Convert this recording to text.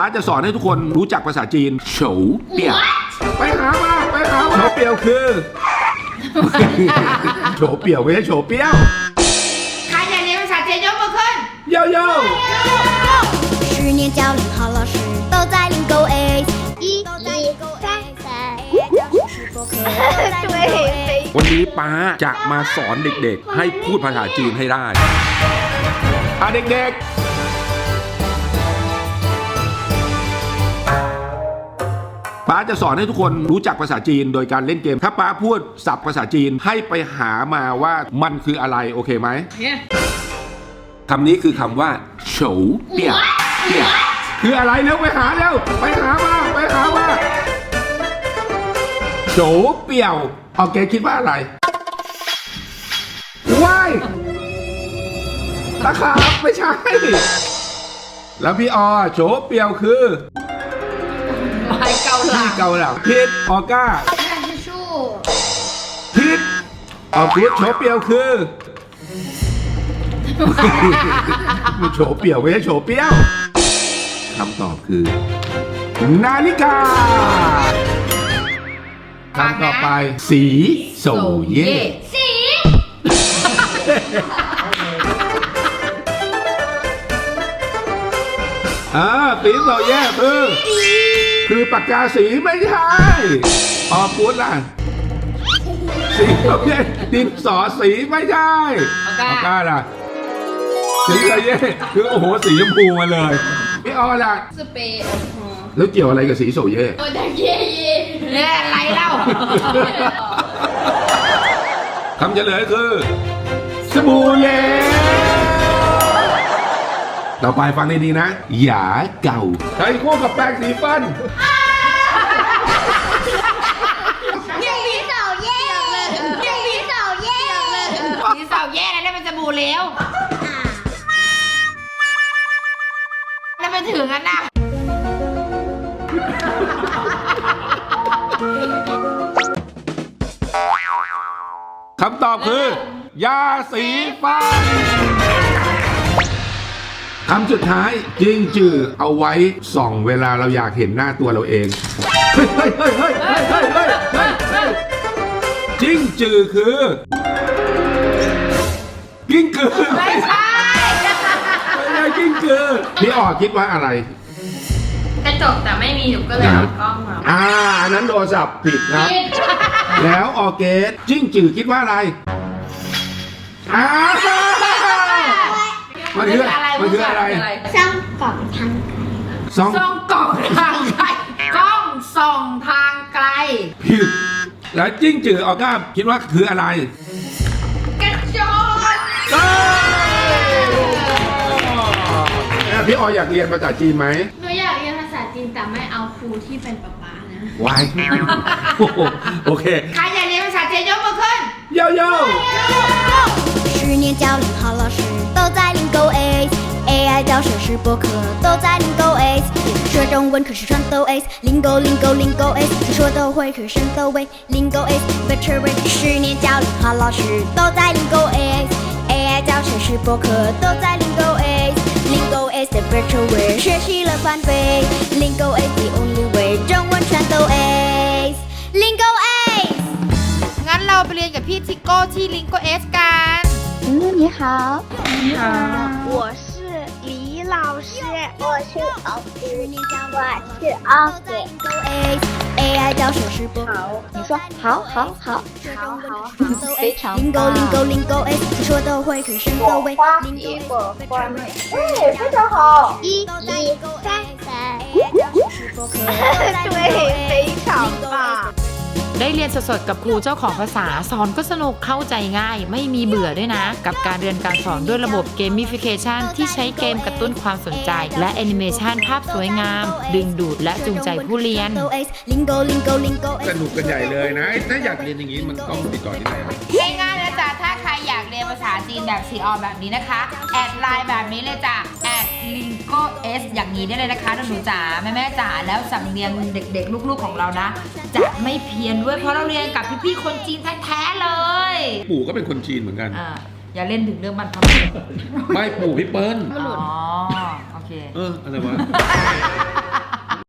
ป้าจะสอนให้ทุกคนรู้จักภาษาจีนโฉวเปี่ยวไปหามาไปหามาโฉวเปี่ยวคือ โฉวเปี่ยวไม่ใช่โฉวเปี้ยว ใครอยากเรียนภาษาจีนยกมือขึ้น โยโย่ 十年教练好老师都在领够 A，一一三三，是播客都在领够 A。 วันนี้ป้าจะมาสอนเด็กๆ ให้พูดภาษาจีนให้ได้อ่ะเด็กๆ าจะสอนให้ทุกคนรู้จักภาษาจีนโดยการเล่นเกม ถ้าป้าพูดศัพท์ภาษาจีนให้ไปหามาว่ามันคืออะไรโอเคไหมคำนี้คือคำว่าโฉวเปี่ยวเปี่ยวคืออะไรเร็วไปหาเร็วไปหามาไปหามาโฉวเปี่ยวโอเคคิดว่าอะไรว้ายตะขาบไม่ใช่ แล้วพี่ออโฉวเปี่ยวคือ ไม้เกาหลังเกาหลังพิษออก้าแผ่ทิชชู่พิษออกฤทธิ์โฉเปียวคือโฉเปียวไม่ใช่โฉเปียวคำตอบคือ นาฬิกาคำต่อไป สีโซเย่สีอ่าสีโซเย่คือ คือปากกาสีไม่ใช่ออกูดล่ะ สีประเภทดินสอสีไม่ใช่ปากกาล่ะ สีอะไรเย่คือโอ้โหสีชมพูมาเลยพี่ออล่ะ สเปรย์แอ่อนแล้วเกี่ยวอะไรกับสีโซเย่ โอ้แต่เย่เย่เนี่ยอะไรเล่า คำเฉลยคือ สบู่เย่น ต่อไปฟังดีๆนะ หยาเก่าใช้คู่กับแป้งสีฟัน ยังมีเสาเย่ยังมีเสาเย่มีเสาแย่แล้วนั่นมันจะบูเหลวนั่นไปถึงกันนะคำตอบคือ ยาสีฟัน คำสุดท้ายจิงจือเอาไว้ส่องเวลาเราอยากเห็นหน้าตัวเราเองเฮ้ยเฮ้ยเฮ้ยเฮ้ยเฮ้ยเฮ้ยเฮ้ยเฮ้ยเฮ้ยจิงจือคือ กิ้งกือไม่ใช่ไม่ใช่กิ้งกือพี่ออกคิดว่าอะไร กระจกแต่ไม่มีหนูก็เลยเอากล้องมาอ่าอันนั้นโทรศัพท์ผิดครับ แล้วออร์เกสจิ้งจือคิดว่าอะไรอ้าวมันคือ มันคืออะไร 香港汤。 สอง ส่องกล่องทางไกลกล้องส่องทางไกล ผิดแล้วจิ้งจือออก้าคิดว่าคืออะไร กระจก เอ้ยแล้วพี่ออยอยากเรียนภาษาจีนไหม หนูอยากเรียนภาษาจีนแต่ไม่เอาครูที่เป็นป๊าป๊านะ วายโอ้โหโอเค ใครอยากเรียนภาษาจีนยกมือขึ้น โยโย่ 十年教练好老师都在领够 A。 小学是播客都在 Lingo Ace，学中文可是全都 Ace，Lingo Lingo Lingo Ace，听说都会可是都会 Lingo Ace，Veteran 十年教育好老师都在 Lingo Ace，AI 教学时播客都在 Lingo Ace，Lingo Ace 的 Virtual Way 学习了翻倍，Lingo Ace the only way。中文全都 S，Lingol S。刚刚老师不就讲 P T Go、T Lingol S 吗กั。你好，你好，我是。教是，我是老师，我是老师，我是奥。好，你说好，好，好，好，好，非常好。你说都会可是各位。花一朵花，哎，非常好。一、一、三、三。对，非常棒。 ได้เรียนสดๆกับครูเจ้าของภาษาสอนก็สนุกเข้าใจง่าย ไม่มีเบื่อด้วยนะ กับการเรียนการสอนด้วยระบบเกมมิฟิเคชันที่ใช้เกมกระตุ้นความสนใจ และแอนิเมชันภาพสวยงาม ดึงดูดและจูงใจผู้เรียน สนุกกันใหญ่เลยนะ ถ้าอยากเรียนอย่างนี้มันต้องติดต่อที่ไหนครัง่ายๆนะจ้ะถ้าใครอยากเรียนภาษาจีนแบบซีออแบบนี้นะคะ แอดไลน์แบบนี้เลยจ้ะแอด ลิงโกเอสอย่างนี้ได้เลยนะคะหนูๆจ๋าแม่ๆจ๋าแล้วสำเนียงเด็กๆ ลูกๆของเรานะ จะไม่เพี้ยนด้วยเพราะเราเรียนกับพี่ๆคนจีนแท้ๆเลยปู่ก็เป็นคนจีนเหมือนกัน อ่าอย่าเล่นถึงเรื่องบรรพบุรุษไม่ปู่พี่เปิ้ลอ๋อโอเค เอออะไรวะ